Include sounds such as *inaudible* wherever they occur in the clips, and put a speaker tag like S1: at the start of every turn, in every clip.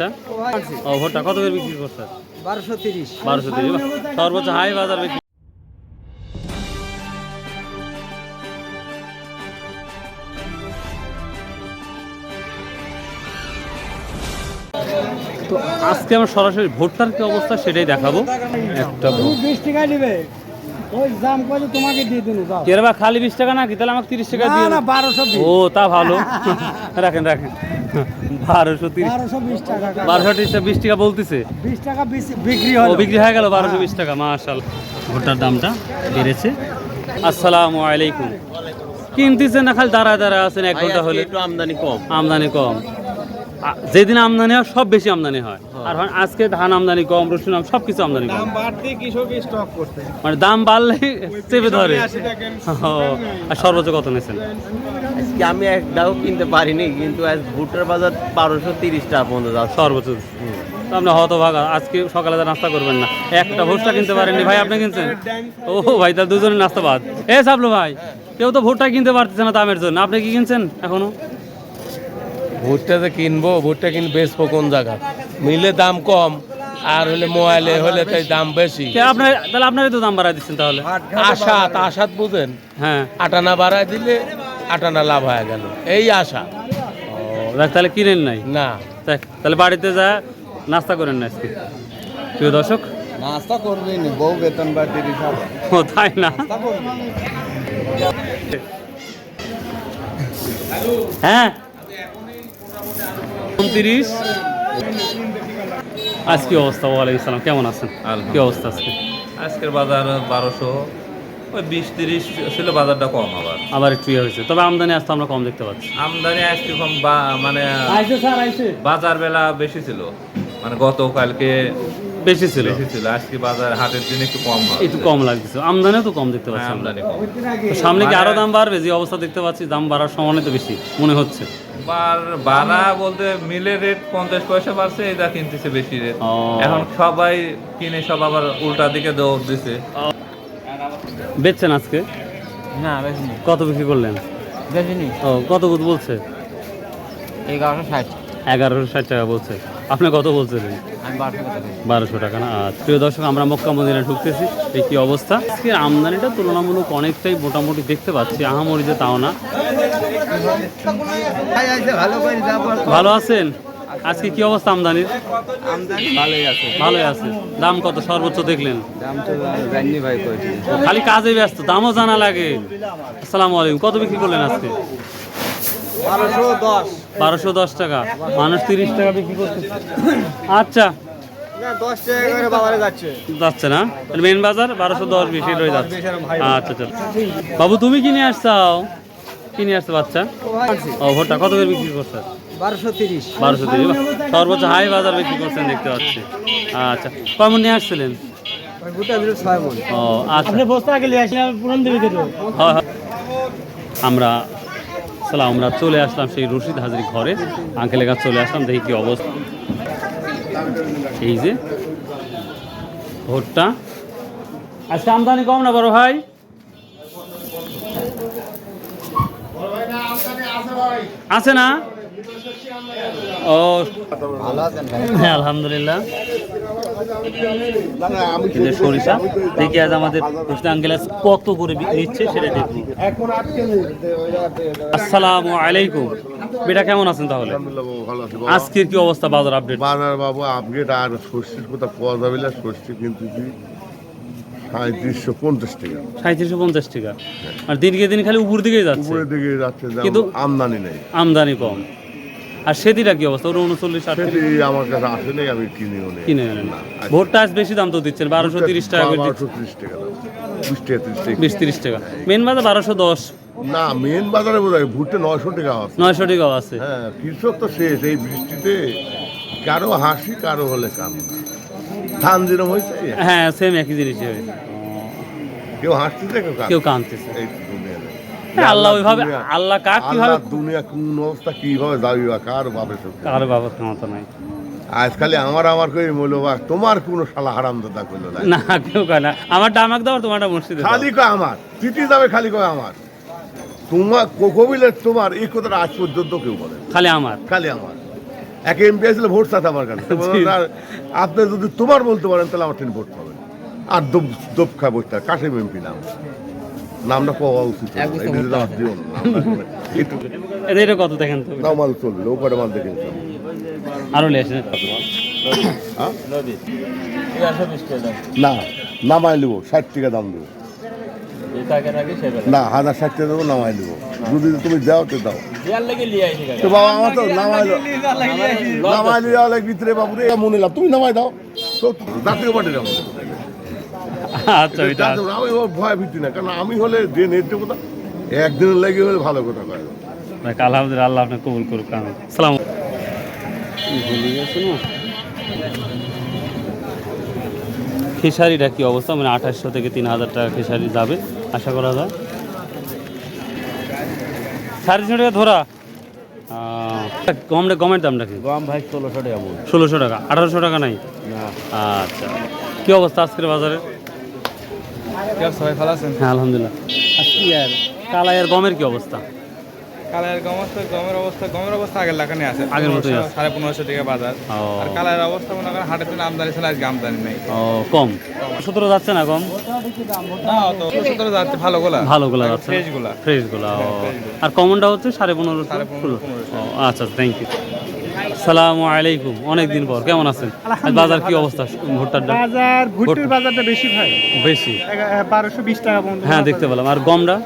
S1: বাচ্চা ও ভুট্টা কত করে বিক্রি করছে
S2: বারোশো তিরিশ।
S1: বারোশো তিরিশ। সর্বোচ্চ হাই বাজার বিক্রি তো আজকে আমরা সরাসরি ভোটটার কি অবস্থা সেটাই দেখাবো। একটা
S2: বিশ টাকা
S1: খালি বিশ টাকা নাকি? তাহলে আমাকে তিরিশ টাকা দিয়ে
S2: না। বারোশো
S1: ও তা ভালো। *laughs* রাখেন রাখেন। বারোশো তিরিশ।
S2: বারোশো বিশ টাকা
S1: বারোশো তিরিশ বিশ টাকা বলতেছে?
S2: বিশ টাকা বিক্রি হলো।
S1: বিক্রি হয়ে গেল বারোশো বিশ টাকা মাশাল ভুট্টার দামটা বেড়েছে। আসসালামু আলাইকুম। কিনতেছেন না খালি দাঁড়ায় দাঁড়ায় আছেন এক ঘণ্টা হলে?
S3: একটু আমদানি কম।
S1: আমদানি কম। যেদিন আমদানি হয় সব বেশি আমদানি হয়। আর হয় আজকে ধান আমদানি কম রসুন আম সব কিছু আমদানি কম।
S2: বাড়তে কৃষক স্টক করতে
S1: মানে দাম বাড়লে চেপে ধরে। ও, আর সর্বোচ্চ কত নিয়েছেন?
S3: আজকে আমি একটাও কিনতে পারিনি কিন্তু আজ ভুট্টার বাজার বারোশো তিরিশ টাকা পর্যন্ত যাচ্ছে।
S1: সর্বোচ্চ। তো আপনি হতভাগা আজকে সকালে নাস্তা করবেন না। একটা ভুট্টা কিনতে পারেননি ভাই আপনি কিনছেন? ও ভাই তাহলে দুজনে নাস্তা বাদ। এ সাবলু ভাই কেউ তো ভুট্টা কিনতে পারতেছে না দামের জন্য। আপনি কি কিনছেন এখনও?
S4: ভুট্টা যে কিনবো ভুট্টা কিন বেচবো কোন জায়গা? মিলে দাম কম আর হলে মোবাইলে হলে তাই দাম বেশি।
S1: আপনার তাহলে আপনারই তো দাম বাড়াই দিচ্ছেন তাহলে।
S4: আশাত আশাত বুঝেন?
S1: হ্যাঁ।
S4: আটানা বাড়ায় দিলে আটানা লাভ হয়ে গেল। এই আশা।
S1: তাহলে কিনেন নাই?
S4: না।
S1: তাহলে বাড়িতে যা নাস্তা করেন না আজকে। প্রিয় দর্শক?
S2: নাস্তা করবি নি বউ বেতন বা তিরিশ হাজার
S1: ও তাই না? হ্যাঁ। উনত্রিশ। আজ কি অবস্থা ওয়ালাইকুম সালাম। কেমন আছেন? কি অবস্থা আজকে?
S5: আজকের বাজার বারোশো ওই বিশ তিরিশ ছিল বাজারটা কম আবার।
S1: আবার একটু ইয়ে হয়েছে। তবে আমদানি আসতে আমরা কম দেখতে পাচ্ছি।
S5: আমদানি আজকে কম বা- মানে বাজার বেলা বেশি ছিল। মানে গতকালকে
S1: বেশি ছিল।
S5: বেশি ছিল। আজকে বাজার হাটের দিন একটু কম
S1: একটু কম লাগতেছে আমদানিও তো কম দেখতে
S5: হ্যাঁ,
S1: পাচ্ছি
S5: আমদানি কম।
S1: সামনে কি
S5: মানে-
S1: আরও দাম বাড়বে? যে অবস্থা দেখতে পাচ্ছি দাম বাড়ার সমানে তো বেশি মনে হচ্ছে।
S5: বার বাড়া বলতে মিলে রেট পঞ্চাশ পয়সা বাড়ছে এটা কিনতেছে বেশি রেট এখন সবাই কিনে সব আবার উল্টা দিকে দৌড় দিছে।
S1: বেচছেন আজকে?
S2: না বেশি
S1: কত বিক্রি করলেন?
S2: বেশি
S1: ও কত বুধ বলছে?
S2: এগারোশো ষাট।
S1: এগারোশো ষাট টাকা বলছে। আপনি কত বলছিলেন?
S2: বারোশো টাকা
S1: না? আচ্ছা প্রিয় দর্শক আমরা মক্কা মদিনায় ঢুকতেছি। এই কি অবস্থা? আজকে আমদানিটা তুলনামূলক অনেকটাই মোটামুটি দেখতে পাচ্ছি। আহামরি যে তাও না।
S2: ভালো
S1: আছেন? আজকে কি অবস্থা আমদানির?
S2: ভালোই আছে।
S1: ভালোই আছে। দাম কত? সর্বোচ্চ দেখলেন।
S2: দাম তো জানি ভাই
S1: খালি কাজে ব্যস্ত দামও জানা লাগে। আসসালামু আলাইকুম। কত বিক্রি করলেন আজকে?
S2: বারোশো দশ।
S1: টাকা। মানুষ তিরিশ টাকা বিক্রি করতে আচ্ছা।
S2: না দশ টাকা করে বাজারে যাচ্ছে।
S1: যাচ্ছে না? মেন বাজার বারোশো দশ বেশি রয়ে যাচ্ছে। আচ্ছা চল বাবু তুমি কিনে আসছাও কিনে আসছো বাচ্চা? ও ভোটটা কত করে বিক্রি করছে?
S2: বারোশো তিরিশ।
S1: বারোশো তিরিশ। সর্বোচ্চ হাই বাজার বিক্রি করছেন দেখতে পাচ্ছি। আচ্ছা। কমন নিয়ে আসছিলেন?
S2: গোটা দিলে ছয় মন।
S1: ও আচ্ছা। হয়, হয়। আমরা সালাম আমরা চলে আসলাম সেই রশিদ হাজরি ঘরে। আঙ্কেলের কাছে চলে আসলাম দেখি কি অবস্থা। এই যে ভোটটা। আজকে আমদানি কম না বড় ভাই? আছে না? ও হ্যাঁ আলহামদুলিল্লাহ। যে সরিষা। দেখি আজ আমাদের কত করে নিচ্ছে সেটা আসসালামু আলাইকুম। বেটা কেমন আছেন তাহলে? আজকের কি অবস্থা বাজার আপডেট
S6: বাবু আপডেট আর কোথাও পাওয়া যাবে না কিন্তু সাঁত্রিশশো পঞ্চাশ টাকা।
S1: সাঁত্রিশশো পঞ্চাশ টাকা। আর দিনকে দিন খালি উপর দিকেই যাচ্ছে।
S6: উপরের দিকে যাচ্ছে
S1: কিন্তু-
S6: আমদানি নেই।
S1: আমদানি কম। আর সেদিটা কি অবস্থা? ওর উনচল্লিশ
S6: আমার কাছে আসে নেই আমি কিনেও নেই।
S1: কিনে আনেন ভোটটা আজ বেশি দাম তো দিচ্ছেন বারোশো তিরিশ টাকা
S6: বারোশো ত্রিশ টাকা বিশ টাকা ত্রিশ টাকা।
S1: টাকা। মেন বাজার বারোশো দশ।
S6: না মেন বাজারে বোধ হয় ভুট্টে নয়শো টাকা আছে।
S1: নয়শো টাকাও আছে।
S6: হ্যাঁ কৃষক তো শেষ এই বৃষ্টিতে। কারও হাসি কারও হলে কাম ধান যেরকম হয়েছে
S1: হ্যাঁ সেম একই জিনিসই হয়েছে।
S6: কেউ হাসতেছে কেউ
S1: কেউ কাঁদতেছে। আল্লাহ ওইভাবে আল্লাহ কাক কীভাবে
S6: দুনিয়া কোন অবস্থা কীভাবে যাবি বা কার বাপের সত্যি
S1: কারও বাবার ক্ষমতা নাই।
S6: আজ খালি আমার আমার করে মূল্য বা তোমার কোনো শালা হারাম দাদা করল না?
S1: না কেউ কয় না। আমার ডামাক দাও তোমারটা মসজিদে
S6: খালি কয় আমার। চিঠি যাবে খালি কয় আমার। তোমার কবিলের তোমার এই কথাটা আজ পর্যন্ত কেউ বলে
S1: খালি আমার।
S6: খালি আমার। এক এমপি আসলে ভোট চাতে আমার কাছে। আপনি যদি তোমার বলতে পারেন তাহলে আমার ট্রেন ভোট পাবেন। আর দোপ দোপ কাশিম এমপি নাম। নামটা পাওয়া উচিত এটা না।
S1: কত দেখেন তো?
S6: নাও মাল চলবে ও কটা মাল দেখে
S1: আরও
S6: হ্যাঁ? না নামাই নেব ষাট টাকা দাম দেবো। না হাজার ষাট টাকা দেবো নামাই নেব। যদি তুমি দাও তো দাও। তো বাবা আমার তো নামাই দাও। নামাই দেওয়া লাগে ভিতরে বাবু রে মনে লাভ তুমি নামাই দাও। তো জাতীয় পার্টি নাম
S1: আচ্ছা ওইটা
S6: আমি ভয় ভীতি না কারণ আমি হলে যে নেট দেবো একদিনের লাগে হলে ভালো কথা কয়।
S1: দেখ, আলহামদুলিল্লাহ আল্লাহ আপনাকে কবুল করুক আমি সালাম খেসারিটা কি অবস্থা? মানে আঠাশশো থেকে তিন হাজার টাকা খেসারি যাবে আশা করা যায়। সাড়ে তিনশো টাকা ধরা। আহ, গম গমের দামটা কি?
S3: গম ভাই ষোলোশো টাকা
S1: ষোলোশো টাকা আঠারোশো টাকা নাই? আচ্ছা। কি অবস্থা আজকের বাজারে?
S7: সবাই ভালো আছেন?
S1: হ্যাঁ আলহামদুলিল্লাহ। আর কি আর কালাইয়ের গমের কি অবস্থা?
S7: গম অবস্থা গমের অবস্থা গমের অবস্থা আগের লাখানে আছে।
S1: আগের মতোই আছে।
S7: সাড়ে পনেরোশো টাকা বাজার। আর কালারের অবস্থা মনে করেন হাটের দিন আমদানি ছিল আজকে আমদানি নেই।
S1: ও কম। সতেরো যাচ্ছে না কম
S7: না তো সতেরো যাচ্ছে ভালো গোলা।
S1: ভালো গুলা যাচ্ছে ফ্রেশগুলা। ফ্রেশগুলা ও।
S7: fresh গুলা।
S1: আর কমনটা হচ্ছে সাড়ে পনেরো
S7: সাড়ে পনেরো,
S1: আচ্ছা থ্যাংক ইউ সালামু আলাইকুম। অনেক দিন পর কেমন আছেন? বাজার কি অবস্থা ভুট্টার দাম?
S2: বাজার ভুট্টির বাজারটা বেশি ভাই।
S1: বেশি?
S2: বারোশো বিশ টাকা পর্যন্ত
S1: হ্যাঁ দেখতে পেলাম। আর গমটা?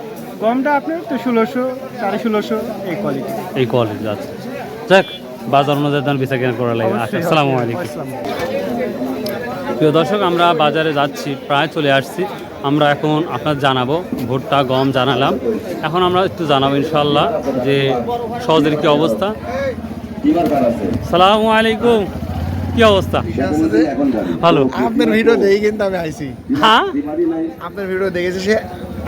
S2: গমটা আপনার তো ষোলোশো সাড়ে ষোলোশো এই কোয়ালিটি
S1: এই কোয়ালিটি আছে যাক বাজার অনুযায়ী দাম বেচা কেনা করা লাগে আচ্ছা আসসালামু আলাইকুম। প্রিয় দর্শক আমরা বাজারে যাচ্ছি প্রায় চলে আসছি। আমরা এখন আপনার জানাব ভুট্টা গম জানালাম। এখন আমরা একটু জানাব ইনশাল্লাহ যে সহজের কি অবস্থা। সালামু আলাইকুম। কি অবস্থা? ভালো।
S2: আপনার ভিডিও দেখে কিন্তু আমি আইছি।
S1: হ্যাঁ?
S2: আপনার ভিডিও দেখেছি সে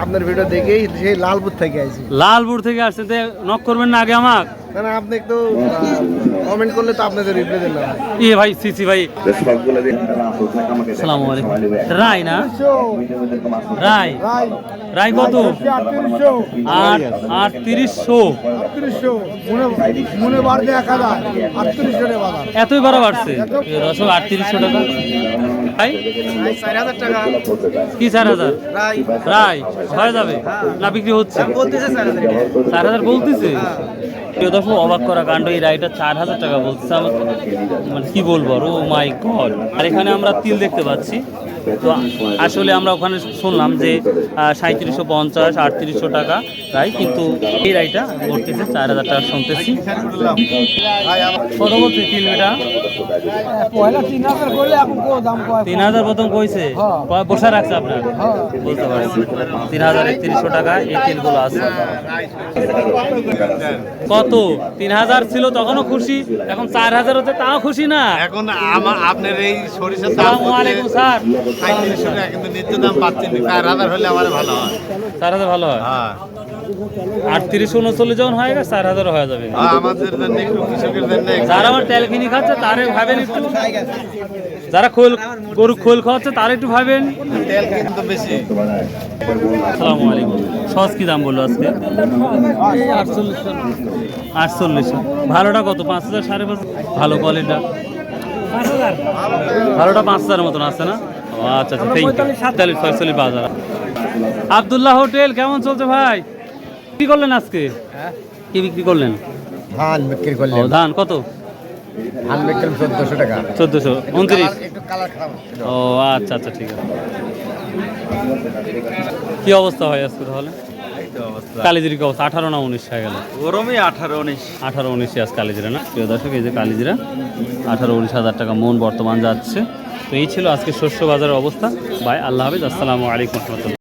S2: আপনার ভিডিও দেখেই সেই লালপুর থেকে আইছি।
S1: লালপুর থেকে আসছে নক করবেন না আগে আমাক?
S2: না না আপনি একটু কমেন্ট করলে তো আপনাদের রিপ্লাই দিলাম।
S1: ইয়ে ভাই সিসি ভাই। সালামু আলাইকুম। রায় না? রায়। রায়। কত?
S2: হাজার। আটত্রিশশো টাকা
S1: এতই বড় বাড়ছে? দর্শক আটত্রিশশো টাকা? ভাই?
S2: টাকা।
S1: কি চার হাজার? রায়। হয়ে যাবে? না বিক্রি হচ্ছে?
S2: বলতেছে চার হাজার।
S1: বলতেছে? প্রিয় দর্শক, অবাক করা কাণ্ড, এই রাইডটা চার হাজার টাকা বলছে। আমার মানে কি বলব আর? ও মাই গড আর এখানে আমরা তিল দেখতে পাচ্ছি। তো আসলে আমরা ওখানে শুনলাম যে সাঁত্রিশশো পঞ্চাশ আটত্রিশশো টাকা রায় কিন্তু এই রায়টা বলতেছে চার হাজার টাকা শুনতেছি।
S2: তিন হাজার
S1: প্রথম কইছে। কয় বসে রাখছে আপনার? বুঝতে পারছি। তিন হাজার একত্রিশশো টাকা এই তিলগুলো আছে। কত? তিন হাজার ছিল তখনও খুশি। এখন চার হাজার হচ্ছে তাও খুশি না।
S8: এখন আমার আপনার এই দাম
S1: আলাইকুম স্যার।
S8: নিত্য দাম হলে আমার ভালো হয়
S1: চার হাজার ভালো হয় উনচল্লিশ গেছে চার হাজার হয়ে যাবে যারা আমার তেল খাচ্ছে ভাবেন যারা খোল গরু খোল খাওয়াচ্ছে তারা একটু ভাবেন
S8: তেল বেশি
S1: আলাইকুম সস কি দাম বলল আজকে আটচল্লিশশো ভালোটা কত পাঁচ হাজার সাড়ে পাঁচ ভালো কোয়ালিটিটা ভালোটা পাঁচ হাজার মতন আছে না? আচ্ছা আচ্ছা থ্যাংক সাতচল্লিশ ছয়চল্লিশ বাজার। আবদুল্লাহ হোটেল কেমন চলছে ভাই? কি করলেন আজকে? কি বিক্রি করলেন?
S2: ধান বিক্রি
S1: ও
S2: করলে
S1: ধান কত?
S2: ধান বিক্রি চোদ্দশো টাকা।
S1: চোদ্দশো উনত্রিশ? ও আচ্ছা আচ্ছা ঠিক আছে। কি অবস্থা হয় আজকে তাহলে? কালিজির কি অবস্থা? আঠারো না উনিশ হয়ে গেল?
S8: গরমই আঠারো উনিশ।
S1: আঠারো উনিশে আজ কালিজিরা না? প্রিয় দর্শক এই যে কালিজিরা আঠারো উনিশ হাজার টাকা মন বর্তমান যাচ্ছে। তো এই ছিল আজকে শস্য বাজারের অবস্থা। বাই আল্লাহ হাফিজ। আসসালামু আলাইকুম রহমতুল্লাহ।